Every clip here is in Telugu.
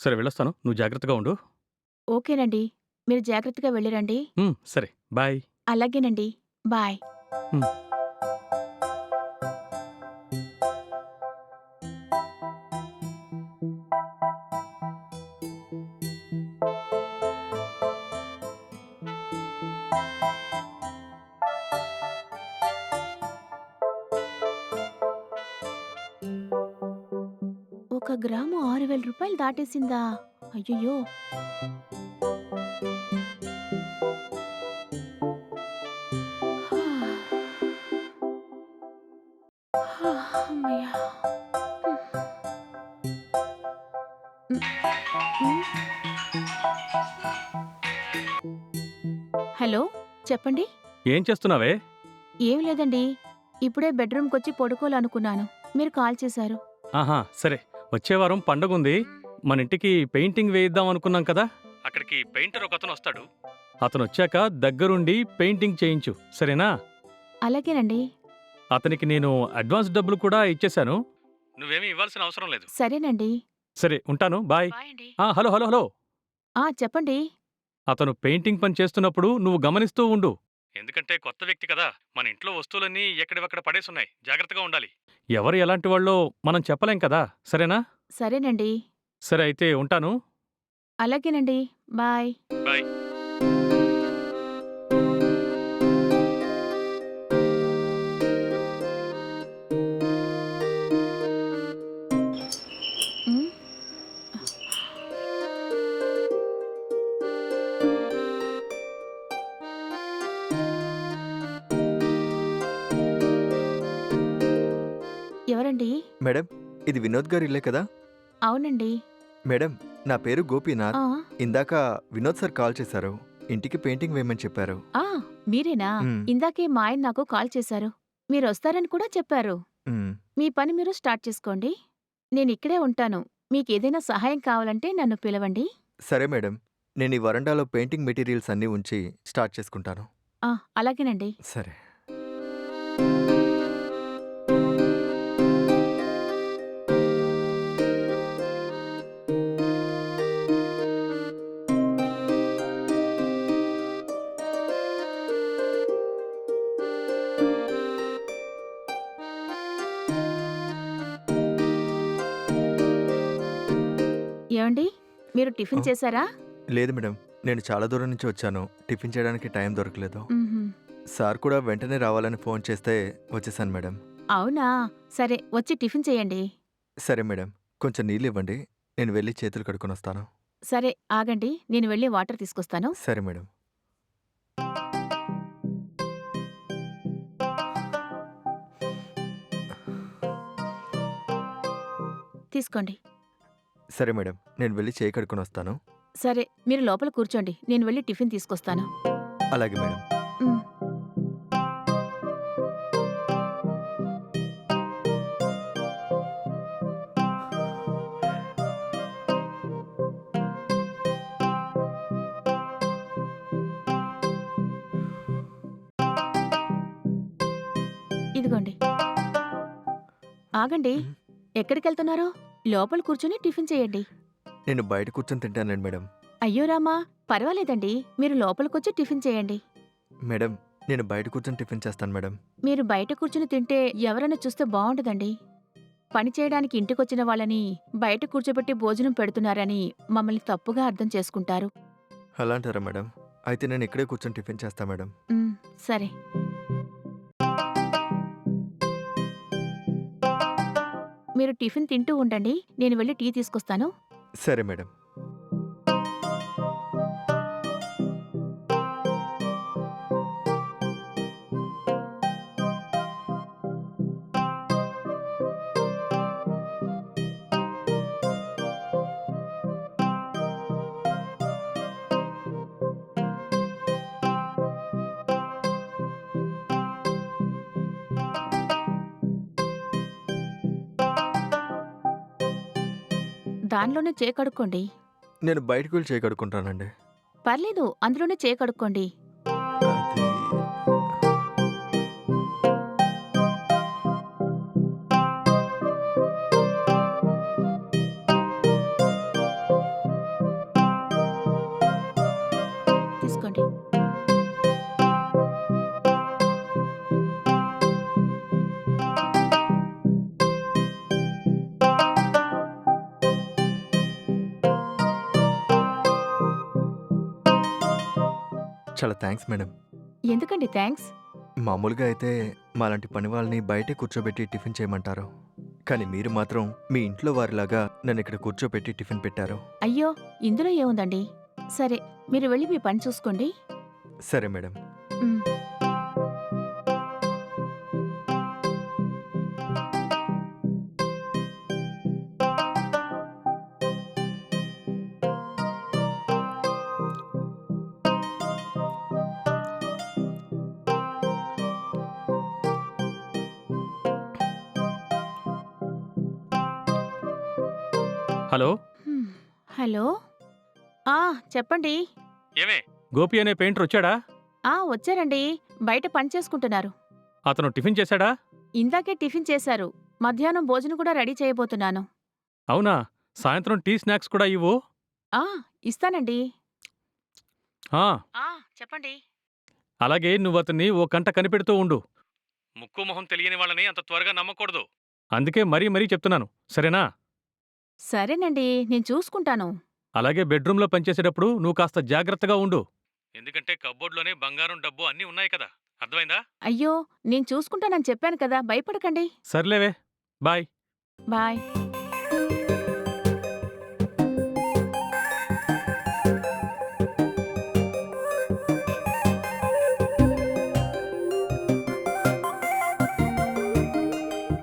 సరే వెళ్ళొస్తాను. నువ్వు జాగ్రత్తగా ఉండు. ఓకేనండి. మీరు జాగ్రత్తగా వెళ్ళిరండి. ఉమ్, సరే. బాయ్. అలాగేనండి. బాయ్. దాటేసిందా? అయ్యయ్యో. హలో చెప్పండి. ఏం చేస్తున్నావే? ఏం లేదండి. ఇప్పుడే బెడ్రూమ్కి వచ్చి పడుకోవాలనుకున్నాను. మీరు కాల్ చేశారు. ఆహా సరే. వచ్చే వారం పండగ ఉంది మన ఇంటికి పెయింటింగ్ వేయిద్దాం అనుకున్నాం కదా? అక్కడికి పెయింటర్ ఒక అతను వస్తాడు. అతను వచ్చాక దగ్గరుండి పెయింటింగ్ చేయించు. సరేనా? అలాగేనండి. అతనికి నేను అడ్వాన్స్ డబ్బులు కూడా ఇచ్చేశాను. నువ్వేమీ ఇవ్వాల్సిన అవసరం లేదు. సరేనండి. సరే ఉంటాను. బాయ్. ఆ, హలో హలో హలో. ఆ చెప్పండి. అతను పెయింటింగ్ పని చేస్తున్నప్పుడు నువ్వు గమనిస్తూ ఉండు. ఎందుకంటే కొత్త వ్యక్తి కదా. మన ఇంట్లో వస్తువులన్నీ ఎక్కడివక్కడ పడేసున్నాయి. జాగ్రత్తగా ఉండాలి. ఎవరు ఎలాంటి వాళ్ళో మనం చెప్పలేం కదా. సరేనా? సరేనండి. సరే అయితే ఉంటాను. అలాగేనండి. బాయ్. బాయ్. ఎవరండి? మేడం ఇది వినోద్ గారి ఇల్లే కదా? అవునండి. మేడం నా పేరు గోపీనాథ్. ఆ. ఇందాక వినోద్ సార్ కాల్ చేశారు. ఇంటికి పెయింటింగ్ వేయమని చెప్పారు. ఆ మీరేనా? ఇందాకే మా ఆయన నాకు కాల్ చేశారు. మీరు వస్తారని కూడా చెప్పారు. మ్. మీ పని మీరు స్టార్ట్ చేసుకోండి. నేను ఇక్కడే ఉంటాను. మీకేదైనా సహాయం కావాలంటే నన్ను పిలవండి. సరే మేడం. నేను ఈ వరండాలో పెయింటింగ్ మెటీరియల్స్ అన్నీ ఉంచి స్టార్ట్ చేసుకుంటాను. ఆ అలాగేనండి. సరే. మీరు టిఫిన్. చేశారా? లేదు మేడం. నేను చాలా దూరం నుంచి వచ్చాను. టిఫిన్ చేయడానికి టైం దొరకలేదు. సార్ కూడా వెంటనే రావాలని ఫోన్ చేస్తే వచ్చేసాను మేడం. అవునా? సరే వచ్చి టిఫిన్ చేయండి. సరే మేడం. కొంచెం నీళ్ళు ఇవ్వండి. నేను వెళ్ళి చేతులు కడుక్కొని వస్తాను. సరే ఆగండి. నేను వెళ్ళి వాటర్ తీసుకొస్తాను. సరే మేడం. తీసుకోండి. సరే మేడం నేను వెళ్ళి చేయి కడుక్కొని వస్తాను. సరే మీరు లోపల కూర్చోండి. నేను వెళ్ళి టిఫిన్ తీసుకొస్తాను. అలాగే మేడం. ఇదిగోండి. ఆగండి. మ్. ఎక్కడికెళ్తున్నారు? లోపల కూర్చొని టిఫిన్ చేయండి. నేను బయట కూర్చొని తింటానండి మేడం. అయ్యో రామా పర్వాలేదండి. మీరు లోపలికొచ్చి టిఫిన్ చేయండి. మేడం నేను బయట కూర్చొని టిఫిన్ చేస్తాను మేడం. మీరు బయట కూర్చుని తింటే ఎవరైనా చూస్తే బాగుండదండి. పని చేయడానికి ఇంటికొచ్చిన వాళ్ళని బయట కూర్చోబెట్టి భోజనం పెడుతున్నారని మమ్మల్ని తప్పుగా అర్థం చేసుకుంటారు. అలా అంటారా మేడం? అయితే నేను ఇక్కడే కూర్చొని టిఫిన్ చేస్తా మేడం. ఉమ్, సరే. మీరు టిఫిన్ తింటూ ఉండండి. నేను వెళ్ళి టీ తీసుకొస్తాను. సరే మేడం. దానిలోనే చే కడుక్కోండి. నేను బయటకు వెళ్ళి చేయి కడుక్కుంటానండి. పర్లేదు అందులోనే చే కడుక్కోండి. అది చాలా థ్యాంక్స్ మేడం. ఎందుకండి థ్యాంక్స్ మామూలుగా అయితే మాలాంటి పని వాళ్ళని బయటే కూర్చోబెట్టి టిఫిన్ చేయమంటారు. కానీ మీరు మాత్రం మీ ఇంట్లో వారిలాగా నన్ను ఇక్కడ కూర్చోబెట్టి టిఫిన్ పెట్టారు. అయ్యో ఇందులో ఏముందండి? సరే మీరు వెళ్ళి మీ పని చూసుకోండి. సరే మేడం. హలో. హలో? ఆ చెప్పండి. ఏమే? గోపి అనే పెయింటర్ వచ్చాడా? ఆ వచ్చారండి. బయట పని చేసుకుంటున్నారు. అతను టిఫిన్ చేశాడా? ఇందాకే టిఫిన్ చేశారు. మధ్యాహ్నం భోజనం కూడా రెడీ చేయబోతున్నాను. అవునా? సాయంత్రం టీ స్నాక్స్ కూడా ఇవ్వు? ఆ ఇస్తానండి. ఆ, ఆ చెప్పండి. అలాగే నువ్వు అతన్ని ఓ కంట కనిపెడుతూ ఉండు. ముక్కు మొహం తెలియని వాళ్ళని అంత త్వరగా నమ్మకూడదు. అందుకే మరీ మరీ చెప్తున్నాను. సరేనా? సరేనండి నేను చూసుకుంటాను. అలాగే బెడ్రూమ్లో పనిచేసేటప్పుడు నువ్వు కాస్త జాగ్రత్తగా ఉండు. ఎందుకంటే కబ్బోర్డ్లోనే బంగారం డబ్బు అన్నీ ఉన్నాయి కదా. అర్థమైందా? అయ్యో నేను చూసుకుంటానని చెప్పాను కదా భయపడకండి. సర్లేవే బాయ్. బాయ్.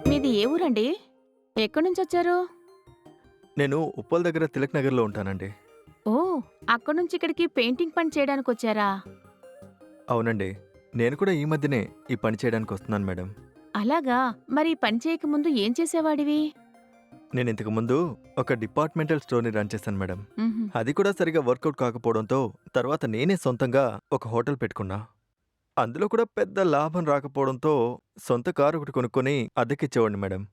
మీది ఏ ఊరండి? ఎక్కడి నుంచి వచ్చారు నేను ఉప్పల్ దగ్గర తిలక్ నగర్లో ఉంటానండి. ఓ అక్కడి నుంచి ఇక్కడికి పెయింటింగ్ పని చేయడానికి వచ్చారా? అవునండి. నేను కూడా ఈ మధ్యనే ఈ పని చేయడానికి వస్తున్నాను మేడం. అలాగా? మరి ఈ పని చేయకముందు ఏం చేసేవాడివి? నేను ఇంతకు ముందు ఒక డిపార్ట్మెంటల్ స్టోర్ని రన్ చేశాను మేడం. ఉహుం. అది కూడా సరిగా వర్కౌట్ కాకపోవడంతో తర్వాత నేనే సొంతంగా ఒక హోటల్ పెట్టుకున్నా. అందులో కూడా పెద్ద లాభం రాకపోవడంతో సొంత కారు ఒకటి కొనుక్కొని అద్దెకిచ్చేవాడిని మేడం.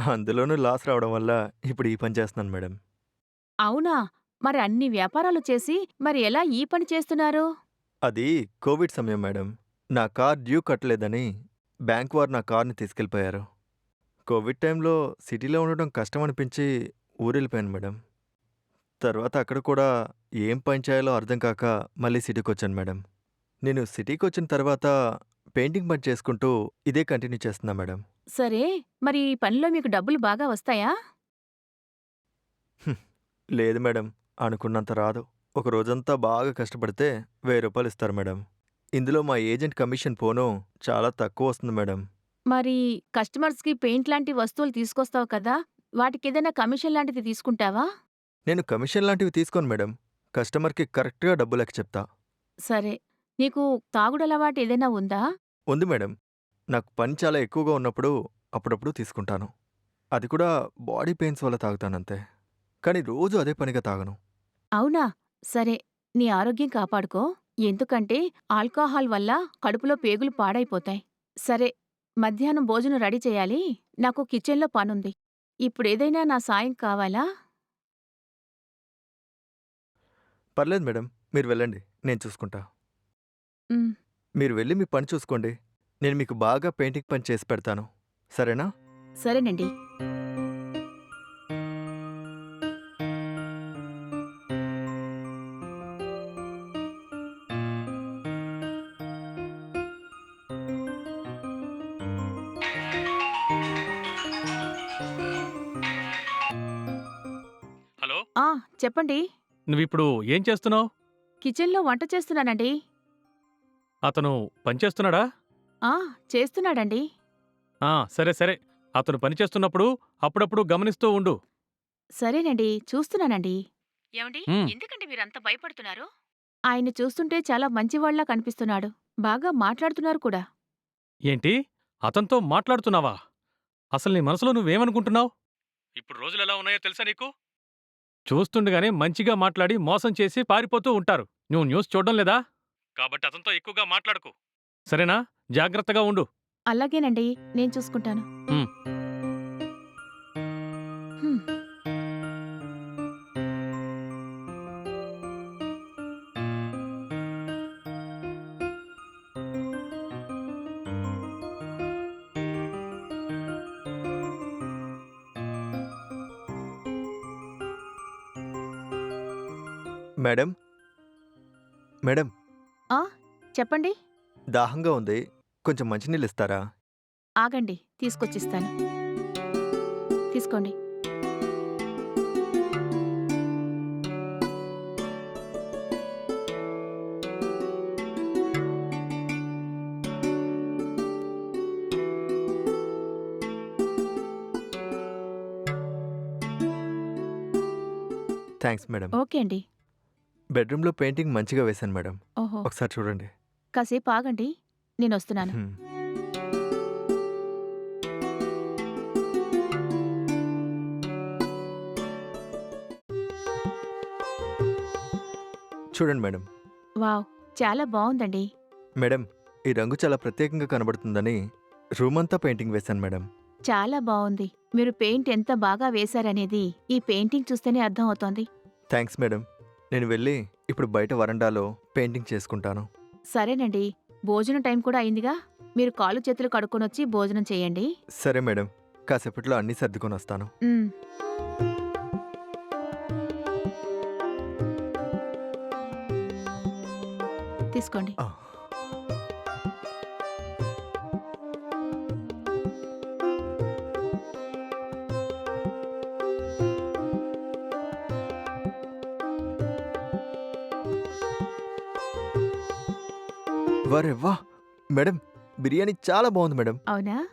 అందులోనూ లాస్ రావడం వల్ల ఇప్పుడు ఈ పని చేస్తున్నాను మేడం. అవునా? మరి అన్ని వ్యాపారాలు చేసి మరి ఎలా ఈ పని చేస్తున్నారు? అది కోవిడ్ సమయం మేడం. నా కార్ డ్యూ కట్టలేదని బ్యాంక్ వారు నా కార్ని తీసుకెళ్ళిపోయారు. కోవిడ్ టైంలో సిటీలో ఉండడం కష్టం అనిపించి ఊరెళ్ళిపోయాను మేడం. తర్వాత అక్కడ కూడా ఏం పని చేయాలో అర్థం కాక మళ్ళీ సిటీకి వచ్చాను మేడం. నేను సిటీకి వచ్చిన తర్వాత పెయింటింగ్ పని చేసుకుంటూ ఇదే కంటిన్యూ చేస్తున్నా మేడం. సరే మరి ఈ పనిలో మీకు డబ్బులు బాగా వస్తాయా? లేదు మేడం అనుకున్నంత రాదు. ఒక రోజంతా బాగా కష్టపడితే వెయ్యి రూపాయలు ఇస్తారు మేడం. ఇందులో మా ఏజెంట్ కమిషన్ పోను చాలా తక్కువ వస్తుంది మేడం. మరి కస్టమర్స్కి పెయింట్ లాంటి వస్తువులు తీసుకొస్తావు కదా వాటికి ఏదైనా కమిషన్ లాంటిది తీసుకుంటావా? నేను కమిషన్ లాంటివి తీసుకోను మేడం. కస్టమర్కి కరెక్ట్గా డబ్బు లెక్క చెప్తా. సరే నీకు తాగుడు అలవాటు ఏదైనా ఉందా? ఉంది మేడం. నాకు పని చాలా ఎక్కువగా ఉన్నప్పుడు అప్పుడప్పుడు తీసుకుంటాను. అది కూడా బాడీ పెయిన్స్ వల్ల తాగుతానంతే. కానీ రోజు అదే పనిగా తాగను. అవునా? సరే నీ ఆరోగ్యం కాపాడుకో. ఎందుకంటే ఆల్కహాల్ వల్ల కడుపులో పేగులు పాడైపోతాయి. సరే మధ్యాహ్నం భోజనం రెడీ చేయాలి. నాకు కిచెన్లో పనుంది. ఇప్పుడేదైనా నా సాయం కావాలా? పర్లేదు మేడం. మీరు వెళ్ళండి. నేను చూసుకుంటా. మీరు వెళ్ళి మీ పని చూసుకోండి. నేను మీకు బాగా పెయింటింగ్ పని చేసి పెడతాను. సరేనా? సరేనండి. హలో? ఆ చెప్పండి. నువ్విప్పుడు ఏం చేస్తున్నావు? కిచెన్లో వంట చేస్తున్నానండి. అతను పనిచేస్తున్నాడా ఆ చేస్తున్నాడండి. ఆ, సరే సరే. అతను పనిచేస్తున్నప్పుడు అప్పుడప్పుడు గమనిస్తూ ఉండు. సరేనండి చూస్తున్నానండి. ఏమండి? మ్. ఎందుకండి మీరంత భయపడుతున్నారు? ఆయన్ని చూస్తుంటే చాలా మంచివాళ్ళా కనిపిస్తున్నాడు. బాగా మాట్లాడుతున్నారు కూడా. ఏంటి? అతనితో మాట్లాడుతున్నావా? అసలు నీ మనసులో నువ్వేమనుకుంటున్నావు? ఇప్పుడు రోజులు ఎలా ఉన్నాయో తెలుసా నీకు? చూస్తుండగానే మంచిగా మాట్లాడి మోసం చేసి పారిపోతూ ఉంటారు. నువ్వు న్యూస్ చూడడం లేదా? కాబట్టి అతనితో ఎక్కువగా మాట్లాడకు. సరేనా? జాగ్రత్తగా ఉండు. అలాగేనండి నేను చూసుకుంటాను. హ్మ్. మేడం? మేడం? చెప్పండి. దాహంగా ఉంది. కొంచెం మంచినీళ్ళు ఇస్తారా ఆగండి తీసుకొచ్చిస్తాను. తీసుకోండి. Thanks madam. ఓకే అండి. బెడ్రూమ్లో పెయింటింగ్ మంచిగా వేశాను మేడం. ఓహో. ఒకసారి చూడండి. కాసేపు ఆగండి. నేను వస్తున్నాను. చూడండి మేడం. వావ్ చాలా బాగుందండి. మేడం ఈ రంగు చాలా ప్రత్యేకంగా కనబడుతుందని రూమ్ అంతా పెయింటింగ్ వేశాను మేడం. చాలా బాగుంది. మీరు పెయింట్ ఎంత బాగా వేశారనేది ఈ పెయింటింగ్ చూస్తేనే అర్థం అవుతోంది. Thanks madam. నేను వెళ్ళి ఇప్పుడు బయట వరండాలో పెయింటింగ్ చేసుకుంటాను. సరేనండి. భోజనం టైం కూడా అయిందిగా? మీరు కాళ్ళు చేతులు కడుక్కొనొచ్చి భోజనం చేయండి. సరే మేడం. కాసేపట్లో అన్నీ సర్దుకొని వస్తాను. ఉమ్. తీసుకోండి. ఆ. వరే వా! మేడం బిర్యానీ చాలా బాగుంది మేడం. అవునా?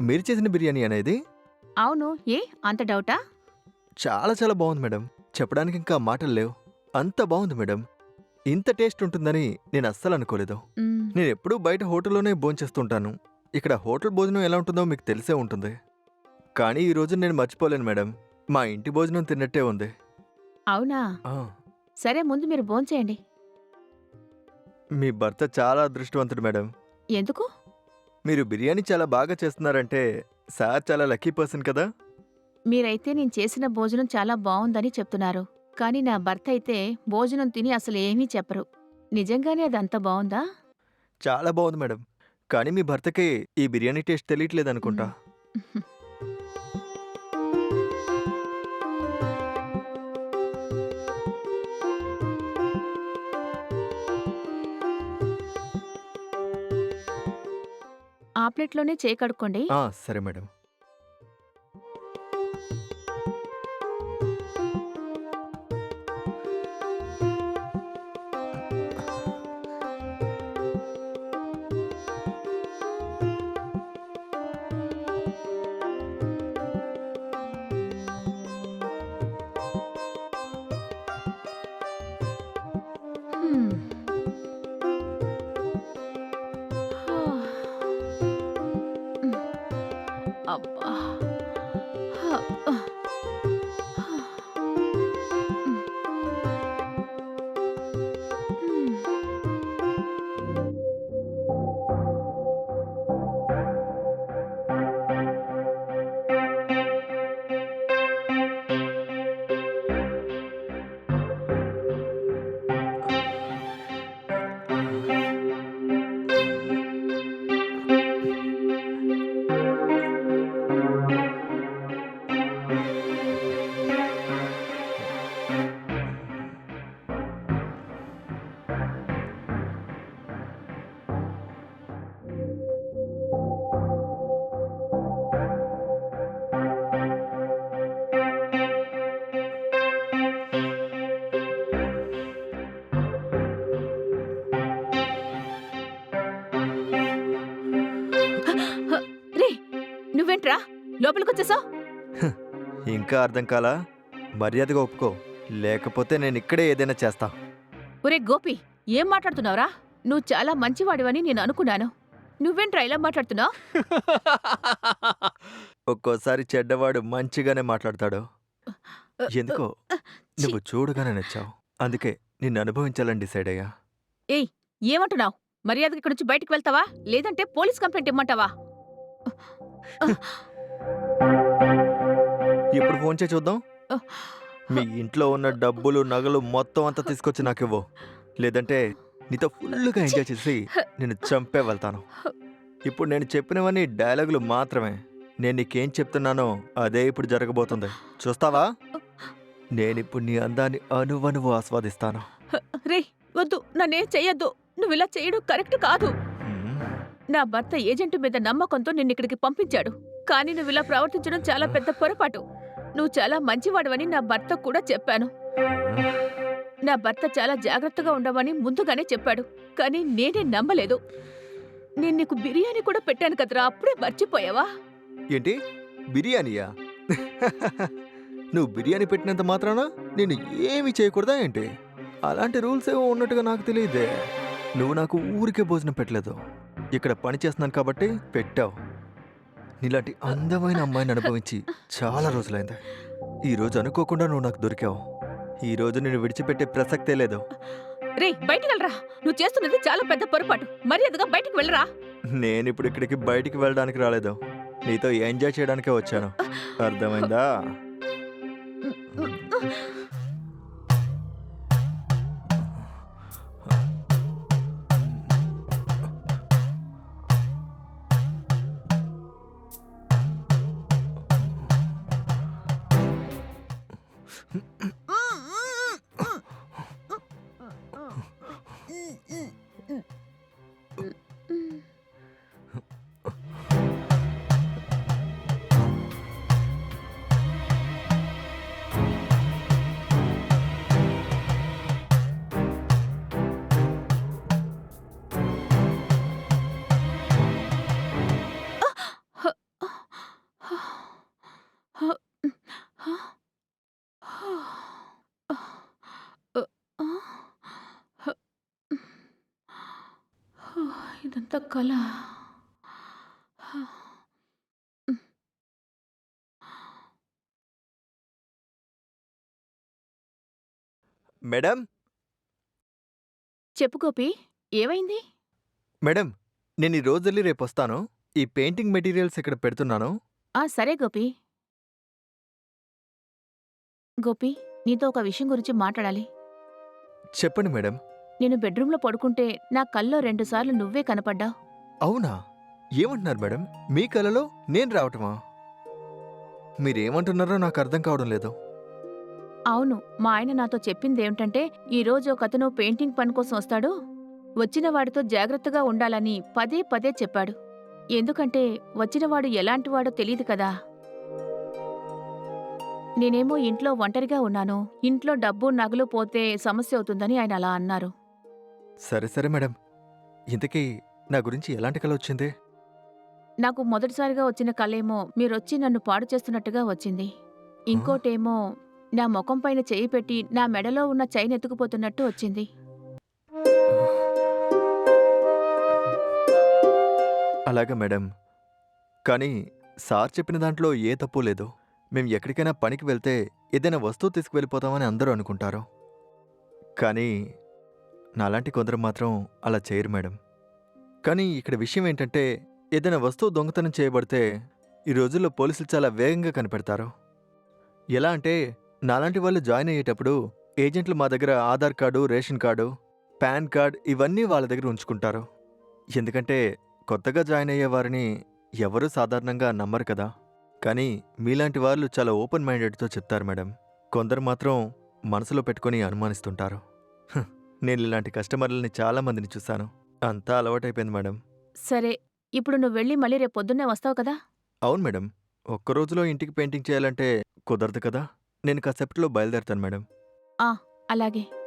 మీరు చేసిన బిర్యానీ అనేది అవును. ఏ? అంత డౌటా? చాలా చాలా బాగుంది మేడం. చెప్పడానికి ఇంకా మాటలు లేవు. అంత బాగుంది మేడం. ఇంత టేస్ట్ ఉంటుందని నేను అస్సలు అనుకోలేదు. నేను ఎప్పుడూ బయట హోటల్లోనే భోంచేస్తుంటాను ఇక్కడ హోటల్ భోజనం ఎలా ఉంటుందో మీకు తెలిసే ఉంటుంది. కానీ ఈ రోజు నేను మర్చిపోలేను మేడం. మా ఇంటి భోజనం తిన్నట్టే ఉంది. అవునా? ఆ, సరే ముందు మీరు భోంచేయండి. మీ భర్త చాలా అదృష్టవంతుడు మేడం. ఎందుకు? మీరు బిర్యానీ చాలా బాగా చేస్తున్నారంటే సార్ చాలా లక్కీ పర్సన్ కదా? మీరైతే నేను చేసిన భోజనం చాలా బాగుందని చెప్తున్నారు. కానీ నా భర్త అయితే భోజనం తిని అసలు ఏమీ చెప్పరు. నిజంగానే అది అంత బాగుందా చాలా బాగుంది మేడం. కానీ మీ భర్తకి ఈ బిర్యానీ టేస్ట్ తెలియట్లేదు అనుకుంటా. ఆ ప్లేట్లోనే చేయి కడుక్కోండి ఆ, సరే మేడం. 阿爸。啊 నువ్వేంట్రా లోపలికొచ్చేసావు ఇంకా అర్థం కాలా? మర్యాదగా ఒప్పుకో. లేకపోతే నేను ఇక్కడే ఏదైనా చేస్తా. ఒరే గోపి ఏం మాట్లాడుతున్నావురా? నువ్వు చాలా మంచివాడివని నేను అనుకున్నాను. నువ్వేంట్రా ఇలా మాట్లాడుతున్నావు? ఒక్కోసారి చెడ్డవాడు మంచిగానే మాట్లాడతాడు. ఎందుకో? నువ్వు చూడగానే నచ్చావు. అందుకే నిన్ను అనుభవించాలని డిసైడ్ అయ్యా. ఏయ్ ఏమంటున్నావు? మర్యాదగా ఇక్కడి నుంచి బయటికి వెళ్తావా? లేదంటే పోలీస్ కంప్లైంట్ ఇమ్మంటావా? ఇప్పుడు ఫోన్ చేసి చూద్దాం. మీ ఇంట్లో ఉన్న డబ్బులు నగలు మొత్తం అంతా తీసుకొచ్చి నాకు ఇవ్వు. లేదంటే నీతో ఫుల్గా ఎంజాయ్ చేసి నేను చంపే వెళ్తాను. ఇప్పుడు నేను చెప్పినవన్నీ డైలాగులు మాత్రమే. నేను నీకేం చెప్తున్నానో అదే ఇప్పుడు జరగబోతుంది. చూస్తావా? నేనిప్పుడు నీ అందాన్ని అనువనువు ఆస్వాదిస్తాను. రే వద్దొద్దు నన్నేం చెయ్యొద్దు. నువ్వు ఇలా చేయడం కరెక్ట్ కాదు. నా భర్త ఏజెంట్ మీద నమ్మకంతో నిన్ను ఇక్కడికి పంపించాడు. కానీ నువ్వు ఇలా ప్రవర్తించడం చాలా పెద్ద పొరపాటు. నువ్వు చాలా మంచివాడవని నా భర్త కూడా చెప్పాను. నా భర్త చాలా జాగ్రత్తగా ఉండవని ముందుగానే చెప్పాడు. కానీ నేనే నమ్మలేదు. నేను నీకు బిర్యానీ కూడా పెట్టాను కదరా అప్పుడే మర్చిపోయావా? ఏంటి? బిర్యానీయా? నువ్వు బిర్యానీ పెట్టినంత మాత్రాన నేను ఏమి చేయకూడదా ఏంటి? అలాంటి రూల్స్ ఏవో ఉన్నట్టుగా నాకు తెలియదే. నువ్వు నాకు ఊరికే భోజనం పెట్టలేదు. ఇక్కడ పని చేస్తున్నాను కాబట్టి పెట్టావు. నీలాంటి అందమైన అమ్మాయిని అనుభవించి చాలా రోజులైంది. ఈ రోజు అనుకోకుండా నువ్వు నాకు దొరికావు. ఈ రోజు నేను విడిచిపెట్టే ప్రసక్తే లేదు. రే బయటికి వెళ్ళరా. నువ్వు చేస్తున్నది చాలా పెద్ద పొరపాటు. మర్యాదగా బయటికి వెళ్ళరా. నేను ఇప్పుడు ఇక్కడికి బయటికి వెళ్ళడానికి రాలేదు. నీతో ఎంజాయ్ చేయడానికే వచ్చాను. అర్థమైందా? ఇదంతా కళ మేడం? చెప్పు గోపి ఏమైంది? మేడం నేను ఈ రోజు వెళ్ళి రేపు వస్తాను. ఈ పెయింటింగ్ మెటీరియల్స్ ఇక్కడ పెడుతున్నాను. ఆ సరే గోపి. గోపి నీతో ఒక విషయం గురించి మాట్లాడాలి. చెప్పండి మేడం. నేను బెడ్రూమ్లో పడుకుంటే నా కల్లో రెండుసార్లు నువ్వే కనపడ్డావు అవునా? ఏమంటున్నారు మేడం? మీ కలలో నేను రావటమా? మీరేమంటున్నారో నాకు అర్థం కావడం లేదు. అవును మా ఆయన నాతో చెప్పింది ఏమిటంటే ఈ రోజు ఒక అతను పెయింటింగ్ పని కోసం వస్తాడు. వచ్చిన వాడితో జాగ్రత్తగా ఉండాలని పదే పదే చెప్పాడు. ఎందుకంటే వచ్చినవాడు ఎలాంటివాడో తెలియదు కదా. నేనేమో ఇంట్లో ఒంటరిగా ఉన్నాను. ఇంట్లో డబ్బు నగలు పోతే సమస్య అవుతుందని ఆయన అలా అన్నారు. సరే సరే మేడం. ఇంతకీ నా గురించి ఎలాంటి కల వచ్చింది? నాకు మొదటిసారిగా వచ్చిన కలేమో మీరొచ్చి నన్ను పాడు చేస్తున్నట్టుగా వచ్చింది. ఇంకోటేమో నా ముఖం పైన చెయ్యి పెట్టి నా మెడలో ఉన్న చైన్ ఎత్తుకుపోతున్నట్టు వచ్చింది. అలాగా మేడం. కానీ సార్ చెప్పిన దాంట్లో ఏ తప్పు లేదు. మేము ఎక్కడికైనా పనికి వెళ్తే ఏదైనా వస్తువు తీసుకువెళ్ళిపోతామని అందరూ అనుకుంటారు. కానీ నాలాంటి కొందరు మాత్రం అలా చేయరు మేడం. కానీ ఇక్కడ విషయం ఏంటంటే ఏదైనా వస్తువు దొంగతనం చేయబడితే ఈ రోజుల్లో పోలీసులు చాలా వేగంగా కనిపెడతారు. ఎలా అంటే నాలాంటి వాళ్ళు జాయిన్ అయ్యేటప్పుడు ఏజెంట్లు మా దగ్గర Aadhaar card ration card pan card ఇవన్నీ వాళ్ళ దగ్గర ఉంచుకుంటారు. ఎందుకంటే కొత్తగా జాయిన్ అయ్యే వారిని ఎవరూ సాధారణంగా నమ్మరు కదా. కానీ మీలాంటి వాళ్ళు చాలా ఓపెన్ మైండెడ్తో చెప్తారు మేడం. కొందరు మాత్రం మనసులో పెట్టుకొని అనుమానిస్తుంటారు. నేను ఇలాంటి కస్టమర్లని చాలా మందిని చూశాను. అంతా అలవాటైపోయింది మేడం. సరే ఇప్పుడు నువ్వు వెళ్ళి మళ్ళీ రేపు పొద్దున్నే వస్తావు కదా? అవును మేడం. ఒక్క రోజులో ఇంటికి పెయింటింగ్ చేయాలంటే కుదరదు కదా. నేను కాసేపట్లో బయలుదేరుతాను మేడం. అలాగే.